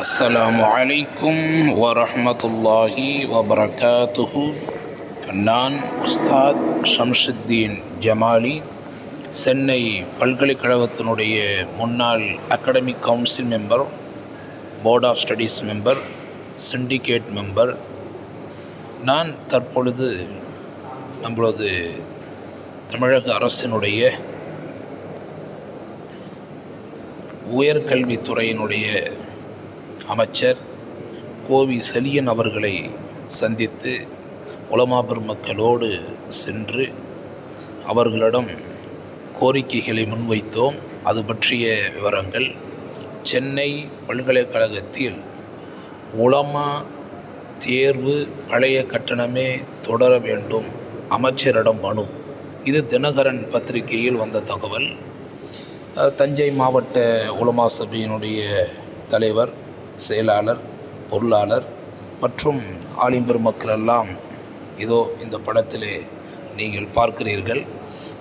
அஸ்ஸலாமு அலைக்கும் வரமத்துல்லாஹி வபரகாத்துஹு. நான் உஸ்தாத் ஷம்ஷுத்தீன் ஜமாலி சென்னை பல்கலைக்கழகத்தினுடைய முன்னாள் academic council member board of studies member syndicate member. நான் தற்பொழுது நம்மளது தமிழக அரசினுடைய உயர்கல்வித்துறையினுடைய அமைச்சர் கோவி செலியன் அவர்களை சந்தித்து உலமா பெருமக்களோடு சென்று அவர்களிடம் கோரிக்கைகளை முன்வைத்தோம். அது பற்றிய விவரங்கள் சென்னை பல்கலைக்கழகத்தில் உலமா தேர்வு பழைய கட்டணமே தொடர வேண்டும். அமைச்சரிடம் மனு. இது தினகரன் பத்திரிகையில் வந்த தகவல். தஞ்சை மாவட்ட உலமா சபையினுடைய தலைவர் செயலாளர் பொருளாளர் மற்றும் ஆலிம் பெருமக்கள் எல்லாம் இதோ இந்த படத்திலே நீங்கள் பார்க்கிறீர்கள்.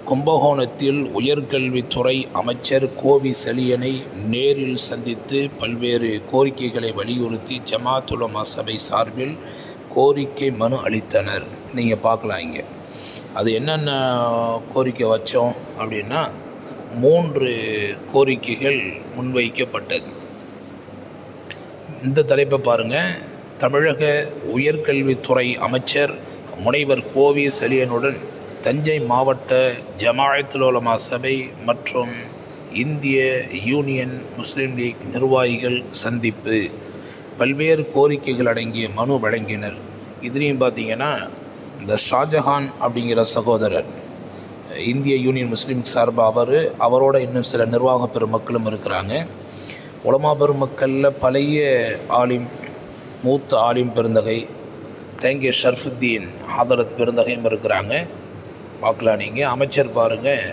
கும்பகோணத்தில் உயர்கல்வித்துறை அமைச்சர் கோவி செலியனை நேரில் சந்தித்து பல்வேறு கோரிக்கைகளை வலியுறுத்தி ஜமாத்துலமா சபை சார்பில் கோரிக்கை மனு அளித்தனர். நீங்கள் பார்க்கலாம் இங்கே. அது என்னென்ன கோரிக்கை வச்சோம் அப்படின்னா மூன்று கோரிக்கைகள் முன்வைக்கப்பட்டது. இந்த தலைப்பை பாருங்கள் தமிழக உயர்கல்வித்துறை அமைச்சர் முனைவர் கோவி செலியனுடன் தஞ்சை மாவட்ட ஜமாயத்துலோலமா சபை மற்றும் இந்திய யூனியன் முஸ்லீம் லீக் நிர்வாகிகள் சந்திப்பு. பல்வேறு கோரிக்கைகள் அடங்கிய மனு வழங்கினர். இதுலேயும் பார்த்தீங்கன்னா இந்த ஷாஜஹான் அப்படிங்கிற சகோதரர் இந்திய யூனியன் முஸ்லீம் சார்பாக அவர் அவரோட இன்னும் சில நிர்வாக பெருமக்களும் இருக்கிறாங்க. உலமா பெருமக்களில் பழைய ஆலிம் மூத்த ஆலிம் பெருந்தகை தேங்கிய ஷர்ஃபுத்தீன் ஆதரத் பெருந்தகையும் இருக்கிறாங்க. பார்க்கலாம் நீங்கள் அமைச்சர் பாருங்கள்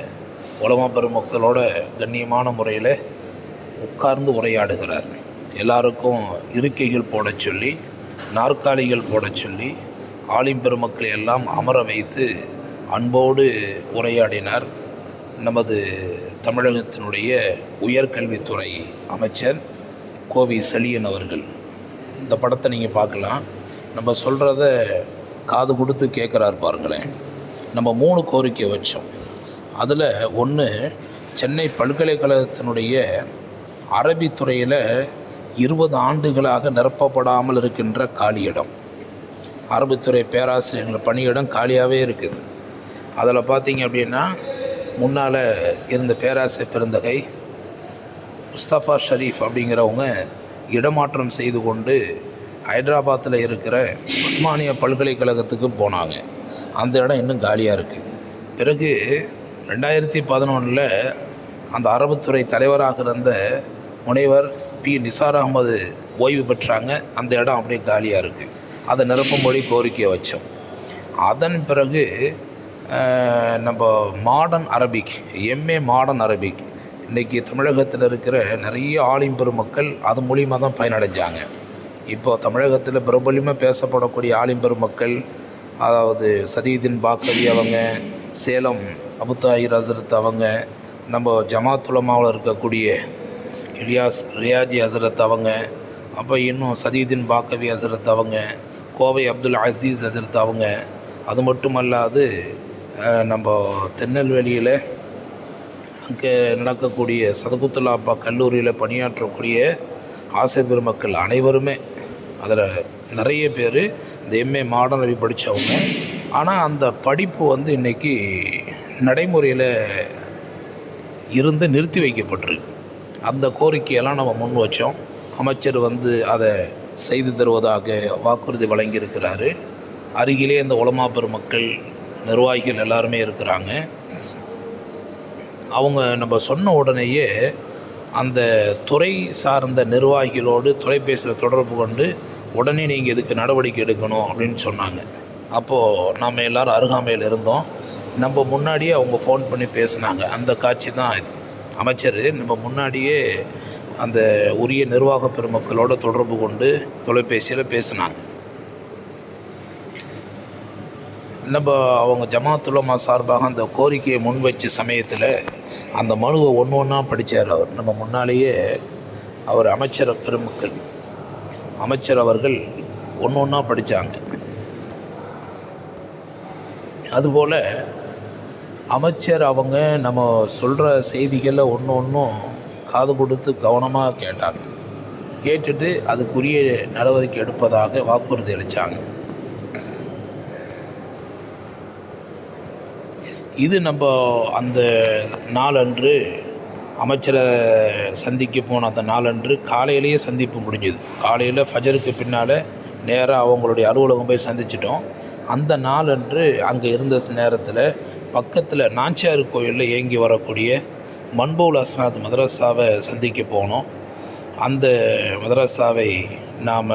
உலமா பெருமக்களோட கண்ணியமான முறையில் உட்கார்ந்து உரையாடுகிறார். எல்லாருக்கும் இருக்கைகள் போடச் சொல்லி நாற்காலிகள் போடச் சொல்லி ஆலிம் பெருமக்களை எல்லாம் அமர வைத்து அன்போடு உரையாடினார். நமது தமிழகத்தினுடைய உயர்கல்வித்துறை அமைச்சர் கோவி செலியன் அவர்கள். இந்த படத்தை நீங்கள் பார்க்கலாம். நம்ம சொல்கிறத காது கொடுத்து கேட்குறாரு பாருங்களேன். நம்ம மூணு கோரிக்கை வச்சோம். அதில் ஒன்று சென்னை பல்கலைக்கழகத்தினுடைய அரபித்துறையில் இருபது ஆண்டுகளாக நிரப்பப்படாமல் இருக்கின்ற காலியிடம் அரபுத்துறை பேராசிரியர்கள் பணியிடம் காலியாகவே இருக்குது. அதில் பார்த்தீங்க அப்படின்னா முன்னால் இருந்த பேராசை பெருந்தகை முஸ்தபா ஷரீஃப் அப்படிங்கிறவங்க இடமாற்றம் செய்து கொண்டு ஹைதராபாத்தில் இருக்கிற உஸ்மானிய பல்கலைக்கழகத்துக்கு போனாங்க. அந்த இடம் இன்னும் காலியாக இருக்குது பிறகு ரெண்டாயிரத்தி பதினொன்றில் அந்த அரபுத்துறை தலைவராக இருந்த முனைவர் பி. நிசார் அகமது ஓய்வு பெற்றாங்க. அந்த இடம் அப்படியே காலியாக இருக்குது அதை நிரப்பும்படி கோரிக்கை வச்சோம். அதன் பிறகு நம்ம modern Arabic MA modern Arabic இன்றைக்கி தமிழகத்தில் இருக்கிற நிறைய ஆலிம் பெருமக்கள் அது மூலியமாக தான் பயனடைஞ்சாங்க. இப்போ தமிழகத்தில் பிரபலியமாக பேசப்படக்கூடிய ஆலிம் பெருமக்கள் அதாவது சதீதின் பாக்கவி அவங்க சேலம் அபுத்தாயிர் ஹசரத் அவங்க நம்ம ஜமாத்துலமாவில் இருக்கக்கூடிய இலியாஸ் ரியாஜி ஹசரத் அவங்க அப்போ இன்னும் சதீதின் பாக்கவி ஹசரத் அவங்க கோவை அப்துல் அசீஸ் ஹசரத் அவங்க. அது மட்டுமல்லாது நம்ம திருநெல்வேலியில் அங்கே நடக்கக்கூடிய சதகுத்துலாப்பா கல்லூரியில் பணியாற்றக்கூடிய ஆசை பெருமக்கள் அனைவருமே அதில் நிறைய பேர் இந்த எம்ஏ மாடர்ன் ரவி படித்தவங்க ஆனால் அந்த படிப்பு வந்து இன்றைக்கி நடைமுறையில் இருந்து நிறுத்தி வைக்கப்பட்டிருக்கு. அந்த கோரிக்கையெல்லாம் நம்ம முன் வச்சோம். அமைச்சர் வந்து அதை செய்து தருவதாக வாக்குறுதி வழங்கியிருக்கிறாரு. அருகிலே இந்த உலமா பெருமக்கள் நிர்வாகிகள் எல்லாருமே இருக்கிறாங்க. அவங்க நம்ம சொன்ன உடனேயே அந்த துறை சார்ந்த நிர்வாகிகளோடு தொலைபேசியில் தொடர்பு கொண்டு உடனே நீங்கள் இதுக்கு நடவடிக்கை எடுக்கணும் அப்படின்னு சொன்னாங்க. அப்போது நாம் எல்லாரும் அருகாமையில் இருந்தோம். நம்ம முன்னாடியே அவங்க ஃபோன் பண்ணி பேசுனாங்க. அந்த காட்சி தான் இது. அமைச்சர் நம்ம முன்னாடியே அந்த உரிய நிர்வாக பெருமக்களோட தொடர்பு கொண்டு தொலைபேசியில் பேசுனாங்க. நம்ம அவங்க ஜமாத்துலமா சார்பாக அந்த கோரிக்கையை முன் வச்ச சமயத்தில் அந்த மனுவை ஒன்று ஒன்றா படித்தார் அவர். நம்ம முன்னாலேயே அவர் அமைச்சர் பெருமக்கள் அமைச்சர் அவர்கள் ஒன்று ஒன்றா படித்தாங்க அதுபோல் அமைச்சர் அவங்க நம்ம சொல்கிற செய்திகளை ஒன்று ஒன்றும் காது கொடுத்து கவனமாக கேட்டாங்க. கேட்டுட்டு அதுக்குரிய நடவடிக்கை எடுப்பதாக வாக்குறுதி அளித்தாங்க இது நம்ம அந்த நாளன்று அமைச்சரை சந்திக்க போன அந்த நாளன்று காலையிலேயே சந்திப்பு முடிஞ்சுது. காலையில் ஃபஜருக்கு பின்னால் நேராக அவங்களுடைய அலுவலகம் போய் சந்திச்சிட்டோம். அந்த நாளன்று அங்கே இருந்த நேரத்தில் பக்கத்தில் நாச்சியார் கோயிலில் இயங்கி வரக்கூடிய மண்பவுல் அஸ்னாத் மதரசாவை சந்திக்க போனோம். அந்த மதரசாவை நாம்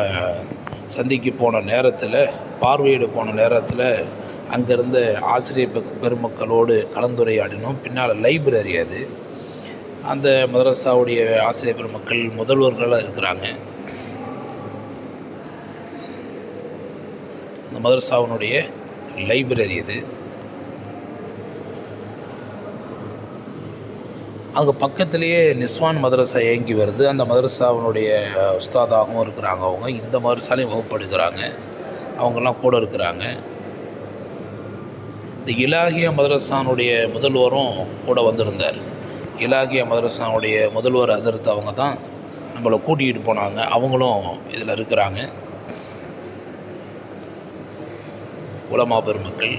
சந்திக்க போன நேரத்தில் பார்வையிட போன நேரத்தில் அங்கேருந்த ஆசிரியர் பெருமக்களோடு கலந்துரையாடினோம். பின்னால் லைப்ரரி அது. அந்த மதரசாவுடைய ஆசிரியர் பெருமக்கள் முதல்வர்களாக இருக்கிறாங்க. அந்த மதரசாவினுடைய லைப்ரரி இது. அங்கே பக்கத்துலேயே நிஸ்வான் மதரசா இயங்கி வருது. அந்த மதரசாவினுடைய உஸ்தாதாகவும் இருக்கிறாங்க அவங்க. இந்த மதரசாலையும் வகுப்படுகிறாங்க. அவங்கெல்லாம் கூட இருக்கிறாங்க. இலாகிய மதரசானுடைய முதல்வரும் கூட வந்திருந்தார். இலாகிய மதரசானுடைய முதல்வர் அசரத் அவங்க தான் நம்மளை கூட்டிகிட்டு போனாங்க. அவங்களும் இதில் இருக்கிறாங்க. உலமா பெருமக்கள்.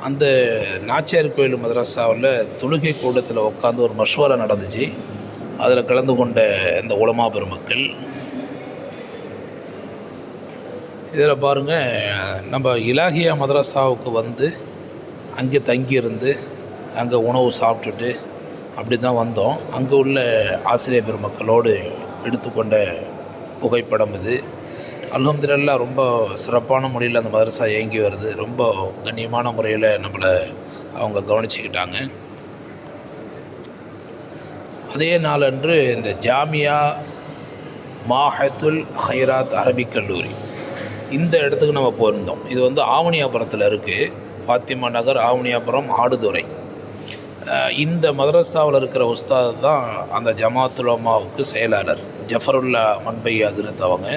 அந்த நாச்சியார் கோயில் மதரசாவில் தொழுகை கூடத்தில் உட்காந்து ஒரு மஷ்வரா நடந்துச்சு. அதில் கலந்து கொண்ட இந்த உலமா பெருமக்கள். இதில் பாருங்கள் நம்ம இலாகியா மதரசாவுக்கு வந்து அங்கே தங்கியிருந்து அங்கே உணவு சாப்பிட்டுட்டு அப்படி தான் வந்தோம். அங்கே உள்ள ஆசிரியர் பெருமக்களோடு எடுத்துக்கொண்ட புகைப்படம் இது. அல்ஹம்துலில்லா ரொம்ப சிறப்பான முறையில் அந்த மதரசா இயங்கி வருது. ரொம்ப கண்ணியமான முறையில் நம்மளை அவங்க கவனிச்சுக்கிட்டாங்க. அதே நாளன்று இந்த ஜாமியா மாஹத்துல் ஹைராத் அரபிக் கல்லூரி. இந்த இடத்துக்கு நம்ம போயிருந்தோம். இது வந்து ஆவணியாபுரத்தில் இருக்குது ஃபாத்திமா நகர் ஆவணியாபுரம் ஆடுதுறை. இந்த மதரசாவில் இருக்கிற உஸ்தாத் தான் அந்த ஜமாத்துலமாவுக்கு செயலாளர். ஜஃபருல்லா மண்பை ஹசரத் அவங்க.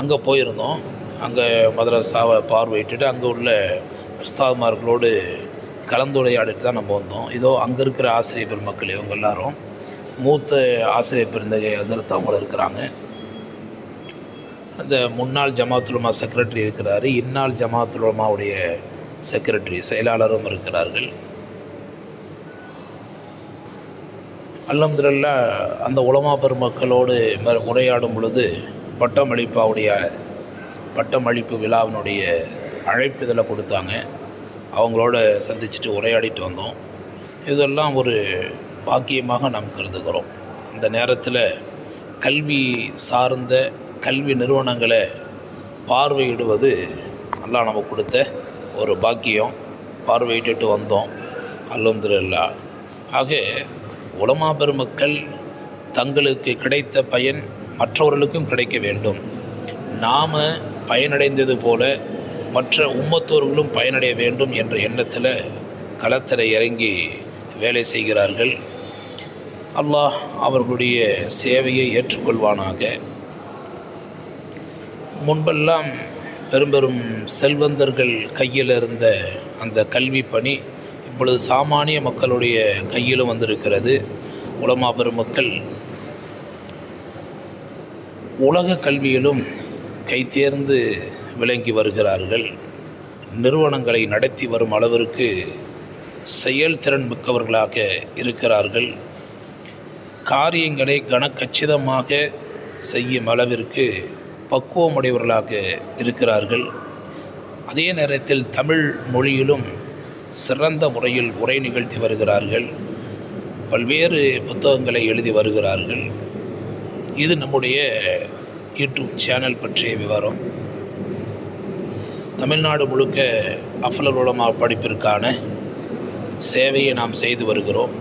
அங்கே போயிருந்தோம். அங்கே மதரசாவை பார்வையிட்டுட்டு அங்கே உள்ள உஸ்தாத்மார்களோடு கலந்துரையாடிட்டு தான் நம்ம வந்தோம். இதோ அங்கே இருக்கிற ஆசிரியர் பெருமக்கள் இவங்க எல்லாரும். மூத்த ஆசிரியர் பெருந்தகை ஹசரத் அவங்களும் இருக்கிறாங்க. அந்த முன்னாள் ஜமாத்துலமா செக்ரட்டரி இருக்கிறார் இந்நாள் ஜமாத்துலமாவுடைய செக்ரட்டரி செயலாளரும் இருக்கிறார்கள். அல்ஹம்துலில்லா அந்த உலமா பெருமக்களோடு உரையாடும் பொழுது பட்டமளிப்பாவுடைய பட்டமளிப்பு விழாவினுடைய அழைப்பு இதில் கொடுத்தாங்க. அவங்களோட சந்திச்சுட்டு உரையாடிட்டு வந்தோம். இதெல்லாம் ஒரு பாக்கியமாக நாம் கருதுகிறோம். அந்த நேரத்தில் கல்வி சார்ந்த கல்வி நிறுவனங்களை பார்வையிடுவது அல்லாஹ் நம்ம கொடுத்த ஒரு பாக்கியம். பார்வையிட்டு வந்தோம். அல்லந்திரல்லா ஆக உலமா பெருமக்கள் தங்களுக்கு கிடைத்த பயன் மற்றவர்களுக்கும் கிடைக்க வேண்டும். நாம் பயனடைந்தது போல மற்ற உம்மத்தோர்களும் பயனடைய வேண்டும் என்ற எண்ணத்தில் களத்தில் இறங்கி வேலை செய்கிறார்கள். அல்லாஹ் அவர்களுடைய சேவையை ஏற்றுக்கொள்வானாக. முன்பெல்லாம் பெரும் பெரும் செல்வந்தர்கள் கையில் இருந்த அந்த கல்வி பணி இப்பொழுது சாமானிய மக்களுடைய கையிலும் வந்திருக்கிறது. உலமா பெருமக்கள் உலக கல்வியிலும் கைதேர்ந்து விளங்கி வருகிறார்கள். நிறுவனங்களை நடத்தி வரும் அளவிற்கு செயல்திறன் மிக்கவர்களாக இருக்கிறார்கள். காரியங்களை கனக்கச்சிதமாக செய்யும் அளவிற்கு பக்குவமுடையவர்களாக இருக்கிறார்கள். அதே நேரத்தில் தமிழ் மொழியிலும் சிறந்த முறையில் உரை நிகழ்த்தி வருகிறார்கள். பல்வேறு புத்தகங்களை எழுதி வருகிறார்கள். இது நம்முடைய யூடியூப் சேனல் பற்றிய விவரம். தமிழ்நாடு முழுக்க அஃபலல் உலமா படிப்பிற்கான சேவையை நாம் செய்து வருகிறோம்.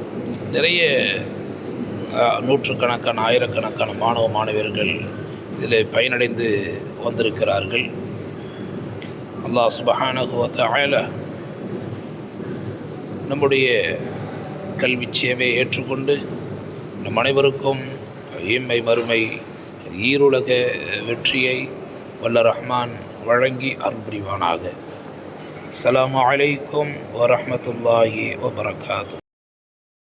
நிறைய நூற்றுக்கணக்கான ஆயிரக்கணக்கான மாணவ மாணவியர்கள் இதில் பயனடைந்து வந்திருக்கிறார்கள். அல்லாஹ் சுபஹானஹு நம்முடைய கல்வி சேவையை ஏற்றுக்கொண்டு நம் அனைவருக்கும் இம்மை மறுமை ஈருலக வெற்றியை வல்ல ரஹ்மான் வழங்கி அருள்புரிவானாக. அஸ்ஸலாமு வலைக்கம் வரமத்துல்லாஹி வபரகாத்து.